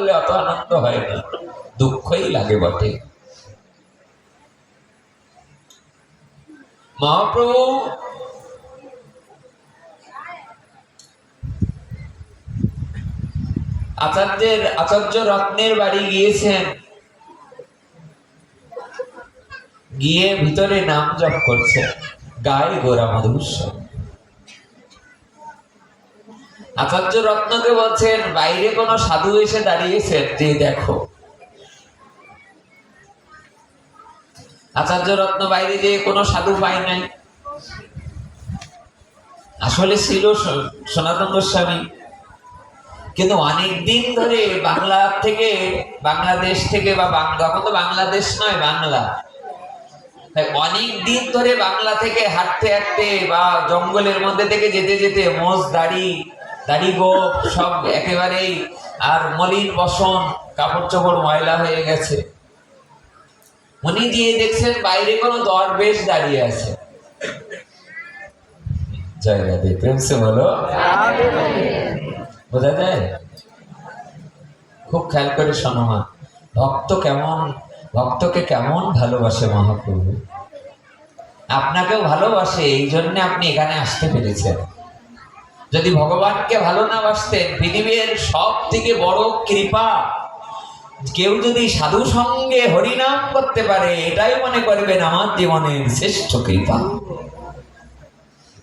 করলে অত আনন্দ হয় না। দুঃখই লাগে বটে। মহাপ্রভু, আচার্যের, আচার্য রত্নের বাড়ি গিয়েছেন। গিয়ে ভিতরে নাম জপ করছে গায়ে গোরা মধুসূদন। আচার্য রত্নকে বলছেন, বাইরে কোনো সাধু এসে দাঁড়িয়েছেন যে দেখো। আচার্য রত্ন বাইরে যে কোনো সাধু পায় নাই। আসলে ছিল সনাতন গোস্বামী। কিন্তু অনেক দিন ধরে বাংলা থেকে, বাংলাদেশ থেকে বা তখন তো বাংলাদেশ নয়, বাংলা। অনেক দিন ধরে বাংলা থেকে হাঁটতে হাঁটতে বা জঙ্গলের মধ্যে থেকে যেতে যেতে মোষ, দাড়ি দাড়ি সব একেবারেই আর মলিন বসন কাপড় চোপড় ময়লা হয়ে গেছে। উনি দিয়ে দেখছেন বাইরে কোনো দরবেশ দাঁড়িয়ে আছে। জয় রাধে, প্রেম সে বলো। বোঝা যায়? খুব খেয়াল করে শোনো মা, ভক্ত কেমন, ভক্তকে কেমন ভালোবাসে মহাপ্রভু? আপনাকেও ভালোবাসে, এই জন্য আপনি এখানে আসতে পেরেছেন। যদি ভগবানকে ভালো না বাসতেন পৃথিবীর সব থেকে বড় কৃপা, কেউ যদি সাধু সঙ্গে হরিনাম করতে পারে, এটাই মনে করবেন আমার জীবনের শ্রেষ্ঠ কৃপা।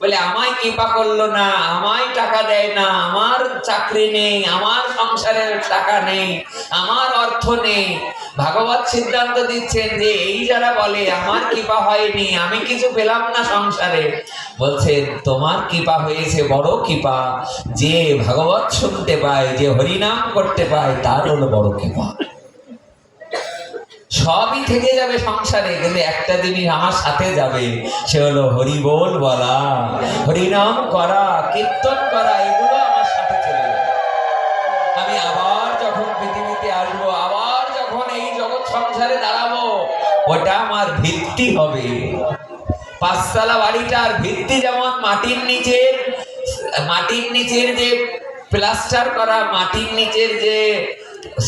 বলে, আমায় কৃপা করল না, আমায় টাকা দেয় না, আমার চাকরি নেই, আমার সংসারের টাকা নেই, আমার অর্থ নেই। ভাগবত সিদ্ধান্ত দিচ্ছেন যে, এই যারা বলে, আমার কৃপা হয়নি, আমি কিছু পেলাম না সংসারে। বলছেন, তোমার কৃপা হয়েছে, বড় কৃপা। যে ভাগবত শুনতে পায়, যে হরিনাম করতে পায়, তার হলো বড় কৃপা। সবই থেকে যাবে সংসারে, কিন্তু একটা জিনিস আমার সাথে যাবে, সে হলো হরি বল বলা। হরিনাম করা, কীর্তন করা, এগুলো আমার সাথে চলে যাবে। আমি আবার যখন পৃথিবীতে আসব, আবার যখন এই জগৎ সংসারে দাঁড়াবো, ওটা আমার ভিত্তি হবে। পাঁচতলা বাড়িটার ভিত্তি যেমন মাটির নিচের মাটির নিচের যে প্লাস্টার করা, মাটির নিচের যে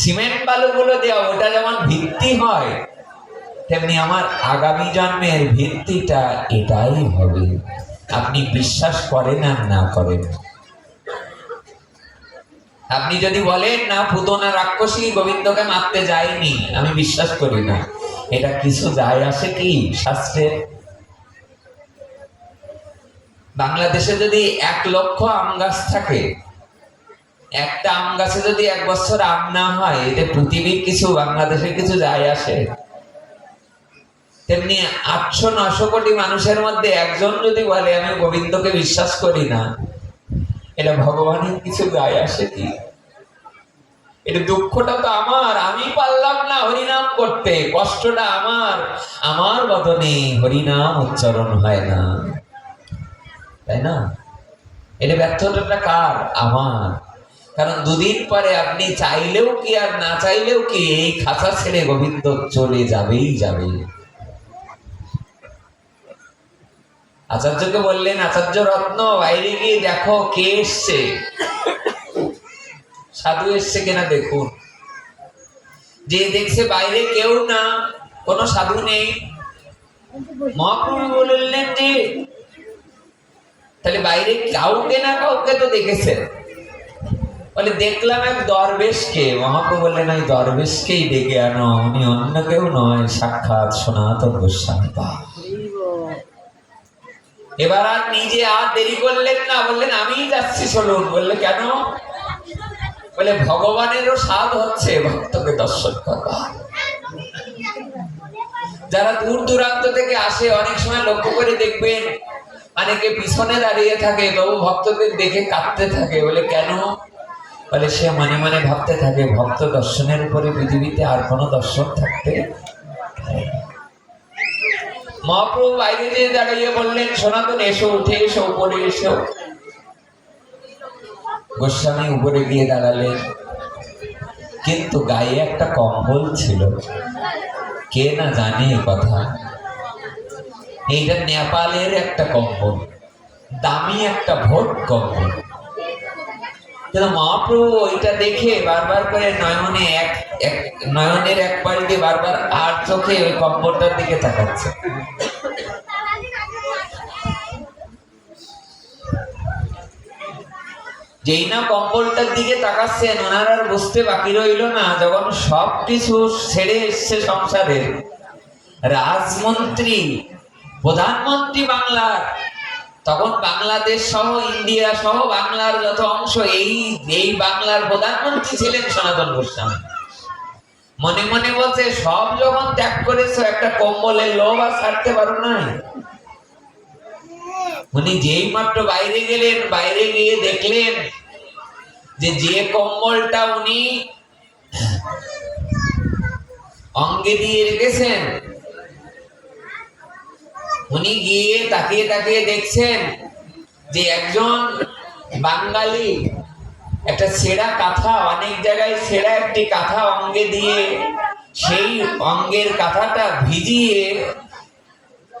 সিমেন্ট বালুগুলো দেওয়া ওটা যেমন ভিত্তি হয়, তেমনি আমার আগামী জন্মের ভিত্তিটা এটাই হবে। আপনি বিশ্বাস করেন আর না করেন। আপনি যদি বলেন, না পুতনা রাক্ষসী, গোবিন্দকে মারতে যায়নি আমি বিশ্বাস করি না। এটা কিছু যায় আসে কি? শাস্ত্রে বাংলাদেশে যদি এক লক্ষ আম গাছ থাকে একটা আম গাছে যদি এক বছর আম না হয়, এতে পৃথিবীর কিছু, বাংলাদেশের কিছু যায় আসে। তেমনি আটশো নশো কোটি মানুষের মধ্যে একজন যদি বলে, আমি গোবিন্দকে বিশ্বাস করি না, এটা ভগবানের কিছু গায়ে আসে কি? এটা দুঃখটা তো আমার, আমি পারলাম না হরিনাম করতে, কষ্টটা আমার আমার বদনে হরিনাম উচ্চারণ হয় না। তাই না? এটা ব্যর্থতাটা কার? আমার। কারণ দুদিন পরে আপনি চাইলেও কি আর না চাইলেও কি এই খাঁচা ছেড়ে গোবিন্দ চলে যাবেই যাবে। আচার্যকে বললেন, আচার্য রত্ন, বাইরে গিয়ে দেখো কে এসছে। সাধু এসছে কিনা দেখুন। যে দেখছে বাইরে কেউ না, কোনো সাধু নেই। মহাপ্রভু বললেন যে, তাহলে বাইরে কাউকে না কাউকে তো দেখেছেন। বলে, দেখলাম এক দরবেশকে। মহাপ্রভু বললেন, ওই দরবেশকেই ডেকে আনো। উনি অন্য কেউ নয়। সাক্ষাৎ সনাতন গোস্বামী এবার আর নিজে আর দেরি করলেন না। বললেন, আমিই যাচ্ছি, চলুন। বললে, কেন? বলে, ভগবানেরও স্বাদ হচ্ছে ভক্তকে দর্শন করবা যারা দূর দূরান্ত থেকে আসে, অনেক সময় লক্ষ্য করে দেখবেন, অনেকে পিছনে দাঁড়িয়ে থাকে, তবু ভক্তদের দেখে কাঁদতে থাকে। বলে, কেন? বলে সে মনে মনে ভাবতে থাকে, ভক্ত দর্শনের উপরে পৃথিবীতে আর কোনো দর্শন থাকতে পারে মহাপ্রভু বাইরে যেয়ে দাঁড়িয়ে বললেন সনাতন এসো, উঠে এসো, উপরে এসো। গোস্বামী উপরে গিয়ে দাঁড়ালেন। কিন্তু গায়ে একটা কম্বল ছিল। কে না জানে কথা? এইটা নেপালের একটা কম্বল, দামি একটা ভোট কম্বল। মহাপ্রভু ওইটা দেখে বারবার করে নয়নে এক এক, নয়নের এক পাল্টে বারবার আর চোখে ওই কম্বলটার দিকে তাকাচ্ছে। যেই না কম্বলটার দিকে তাকাচ্ছেন, ওনার আর বুঝতে বাকি রইল না, যখন সব কিছু ছেড়ে এসছে সংসারের রাজমন্ত্রী, প্রধানমন্ত্রী বাংলার তখন বাংলাদেশ সহ, ইন্ডিয়া সহ, বাংলার যত অংশ, এই এই বাংলার প্রধানমন্ত্রী ছিলেন সনাতন গোস্বামী। মনে মনে বলছে, সব যখন ত্যাগ করেছ, একটা কম্বলের লোভ আর ছাড়তে পারো নাই উনি যেই মাত্র বাইরে গেলেন, বাইরে গিয়ে দেখলেন যে যে কম্বলটা উনি অঙ্গে দিয়ে রেখেছেন উনি গিয়ে তাকিয়ে তাকিয়ে দেখছেন যে একজন বাঙালি, একটা ছেঁড়া কাঁথা, অনেক জায়গায় ছেঁড়া একটি কাঁথা অঙ্গে দিয়ে সেই অঙ্গের কাঁথাটা ভিজিয়ে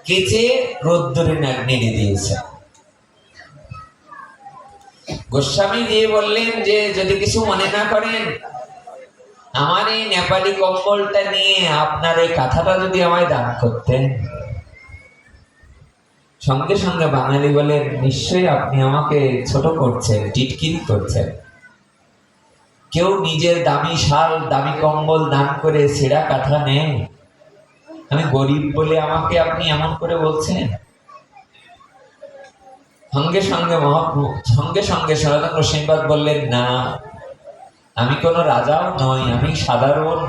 কেচে রোদ্দুরে নেড়ে দিয়েছে। গোস্বামী দিয়ে বললেন যে, যদি কিছু মনে না করেন, আমার এই নেপালি কম্বলটা নিয়ে আপনার ওই কাঁথাটা যদি আমায় দান করতেন। সঙ্গে সঙ্গে বাঙালি বলে নিশ্চয়ই আপনি আমাকে ছোট করছেন, টিটকিরি করছেন। কেউ নিজের দামি শাল, দামি কম্বল দান করে ছেঁড়া কাঁথা নেয়? আমি গরিব বলে আমাকে আপনি এমন করে বলছেন? সঙ্গে সঙ্গে মহাপ্রভু, সঙ্গে সঙ্গে সনাতন গোস্বামীপাদ বললেন, না, আমি কোনো রাজাও নই, আমি সাধারণ।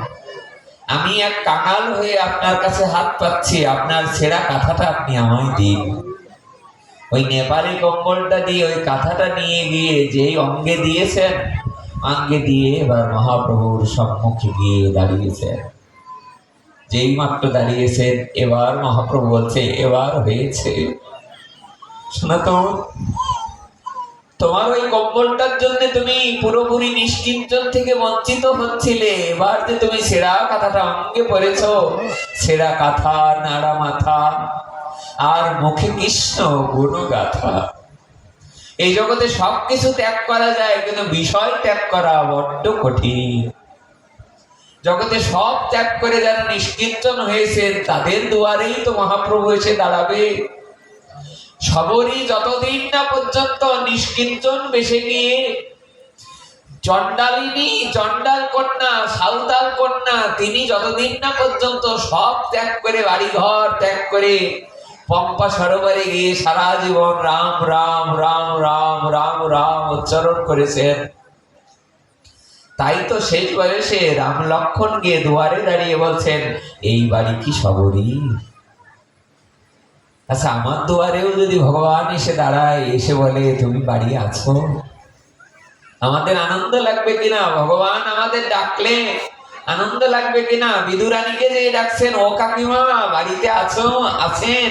আমি এক কাঙাল হয়ে আপনার কাছে হাত পাচ্ছি, আপনার ছেঁড়া কাঁথাটা আপনি আমায় দিন। ওই নেপালি কম্বলটা দিয়ে, ওই কাঁথাটা নিয়ে গিয়ে যেই অঙ্গে দিয়েছেন অঙ্গে দিয়ে এবার মহাপ্রভুর সম্মুখে গিয়ে দাঁড়িয়েছেন। যেই মাত্র দাঁড়িয়েছেন, এবার মহাপ্রভু বলছে, এবার হয়েছে। সনাতন তোমার ওই কম্বলটার জন্য তুমি পুরোপুরি নিষ্কিঞ্চন থেকে বঞ্চিত হচ্ছিলে। এবার যে তুমি সেরা কাঁথাটা অঙ্গে পড়েছ, সেরা কাঁথা নাড়া মাথা, আর মুখে কৃষ্ণ গুণগাথা। এই জগতে সবকিছু ত্যাগ করা যায়, কিন্তু বিষয় ত্যাগ করা বড্ড কঠিন। জগতে সব ত্যাগ করে যারা নিষ্কিঞ্চন হয়েছে তাদের দুয়ারেই তো মহাপ্রভু এসে দাঁড়াবে। সবরই যতদিন না পর্যন্ত নিষ্কিঞ্চন বেসে গিয়ে চণ্ডালিনী, চণ্ডাল কন্যা, সাঁওতাল কন্যা, তিনি যতদিন না পর্যন্ত সব ত্যাগ করে বাড়িঘর ত্যাগ করে পম্পা সরোবরে গিয়ে সারা জীবন রাম রাম রাম রাম রাম রাম উচ্চারণ করেছেন। তাই তো শেষ বয়সে রাম লক্ষণ গিয়ে দুয়ারে দাঁড়িয়ে বলছেন, এই বাড়ি কি সবরই? আচ্ছা আমার দুয়ারেও যদি ভগবান এসে দাঁড়ায়, এসে বলে, তুমি বাড়ি আছো? আমাদের আনন্দ লাগবে কিনা? ভগবান আমাদের ডাকলে আনন্দ লাগবে কিনা? বিদুরানীকে যে ডাকছেন, ও কাকিমা, বাড়িতে আছো? আছেন?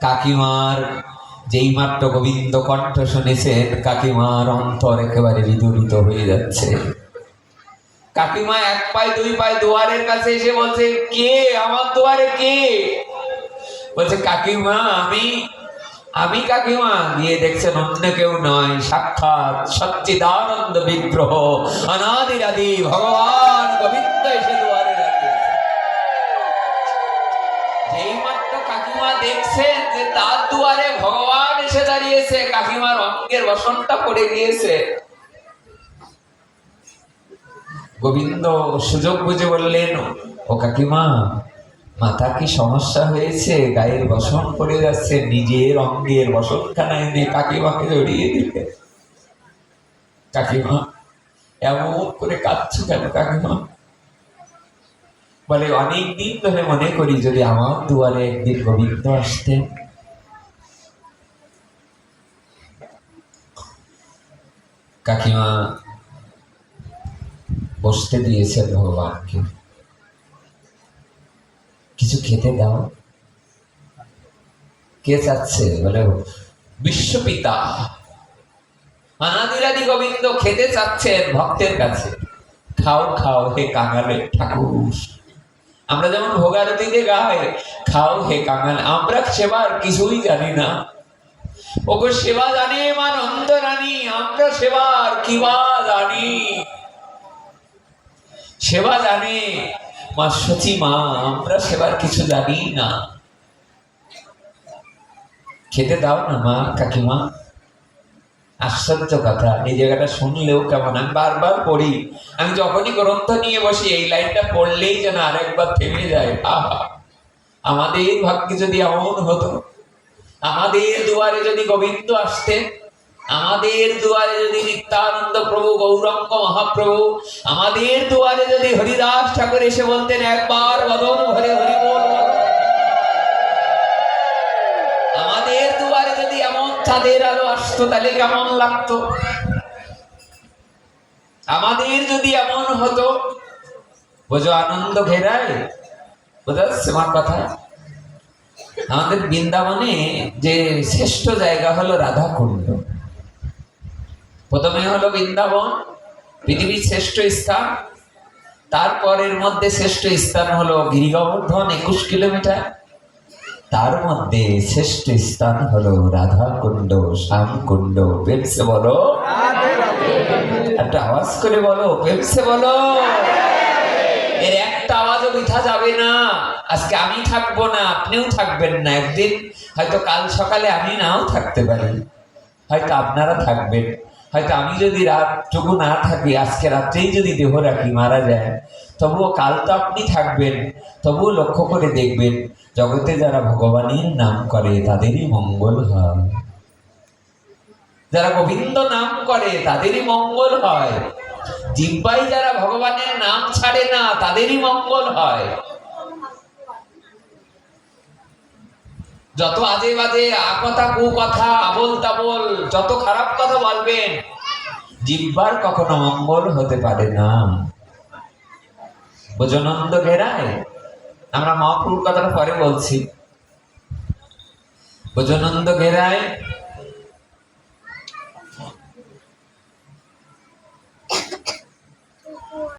কাকিমার যেই মাত্র গোবিন্দ কণ্ঠ শুনেছেন, কাকিমার অন্তর একেবারে বিদুরিত হয়ে যাচ্ছে। কাকিমা এক পায়ে, দুই পায়ে দুয়ারের কাছে এসে বলছে, কে? আমার দুয়ারে কে? বলছে, কাকিমা, আমি আমি কাকিমা। গিয়ে দেখছেন অন্য কেউ নয়। সাক্ষাৎ সচ্চিদানন্দ বিগ্রহ। অনাদিরাদি ভগবান গোবিন্দ এসে দুয়ারে যেই মাত্র কাকিমা দেখছেন যে তার দুয়ারে ভগবান এসে দাঁড়িয়েছে, কাকিমার অঙ্গের বসনটা পড়ে গিয়েছে। গোবিন্দ সুযোগ বুঝে বললেন, ও কাকিমা মাথা কি সমস্যা হয়েছে? গায়ের বসন পড়ে যাচ্ছে, নিজের অঙ্গের বসনখানা এনে কাকিমাকে জড়িয়ে দিলে। কাকিমা, এমন করে কাঁদছো কেন কাকিমা? বলে, অনেক দিন ধরে মনে করি যদি আমার দুয়ারে একদিন গোবিন্দ আসতেন। কাকিমা বসতে দিয়েছেন ভগবানকে। কিছু খেতে দাও। কে চাচ্ছে? বলে। বিশ্বপিতা। অনাদিরাদি গোবিন্দ খেতে চাচ্ছেন ভক্তের কাছে। খাও খাও হে কাঙালে ঠাকুর। আমরা যেমন ভোগারতিতে গাই খাও হে কাঙাল, আমরা সেবার কিছুই জানি না। ওগো সেবা জানে মা নন্দ রানী, আমরা সেবার কি বা জানি। সেবা জানে। মা, সতী মা, আমরা সেবার কিছু জানি না। খেতে দাও না মা, কাকিমা। আশ্চর্য কথা, এই জায়গাটা শুনলেও কেমন? আমি বারবার পড়ি। আমি যখনই গ্রন্থ নিয়ে বসি, এই লাইনটা পড়লেই যেন আরেকবার থেমে যায়। আহা! আমাদের ভাগ্যে যদি এমন হতো, আমাদের দুয়ারে যদি গোবিন্দ আসতেন আমাদের দুয়ারে যদি নিত্যানন্দ প্রভু, গৌরঙ্গ মহাপ্রভু, আমাদের দুয়ারে যদি হরিদাস ঠাকুর এসে বলতেন, একবার বদন হরি বল। আমাদের দুয়ারে যদি এমন চাঁদের আলো আসতো, তাহলে কেমন লাগতো? আমাদের যদি এমন হতো, বোঝো আনন্দ ঘেরায় বোঝা আমার কথা। আমাদের বৃন্দাবনে যে শ্রেষ্ঠ জায়গা হলো রাধা কুণ্ড প্রথমে হলো বৃন্দাবন, পৃথিবীর শ্রেষ্ঠ স্থান। তারপরের মধ্যে শ্রেষ্ঠ স্থান হলো গিরিগোবর্ধন, একুশ কিলোমিটার। তার মধ্যে শ্রেষ্ঠ স্থান হলো রাধা কুণ্ড শ্যাম কুণ্ড বলো। একটা আওয়াজ করে বলো পেপসে বলো। এর একটা আওয়াজও মিঠা যাবে না। আজকে আমি থাকব না, আপনিও থাকবেন না একদিন। হয়তো কাল সকালে আমি নাও থাকতে পারি। হয়তো আপনারা থাকবেন। হয়তো আমি যদি রাতটুকু না থাকি, আজকে রাত্রেই যদি দেহ রাখি মারা যায়, তবুও কাল তো আপনি থাকবেন, তবুও লক্ষ্য করে দেখবেন, জগতে যারা ভগবানের নাম করে, তাদেরই মঙ্গল হয়। যারা গোবিন্দ নাম করে, তাদেরই মঙ্গল হয়। জিব্বাই যারা ভগবানের নাম ছাড়ে না, তাদেরই মঙ্গল হয়। যত আজে বাজে আকথা কুকথা আবল তাবল, যত খারাপ কথা বলবেন জিব্বার কখনো মঙ্গল হতে পারে না। ভোজনন্দ ঘেরায় আমরা মহাপুর কথাটা পরে বলছি। ভোজনন্দ ঘেরায়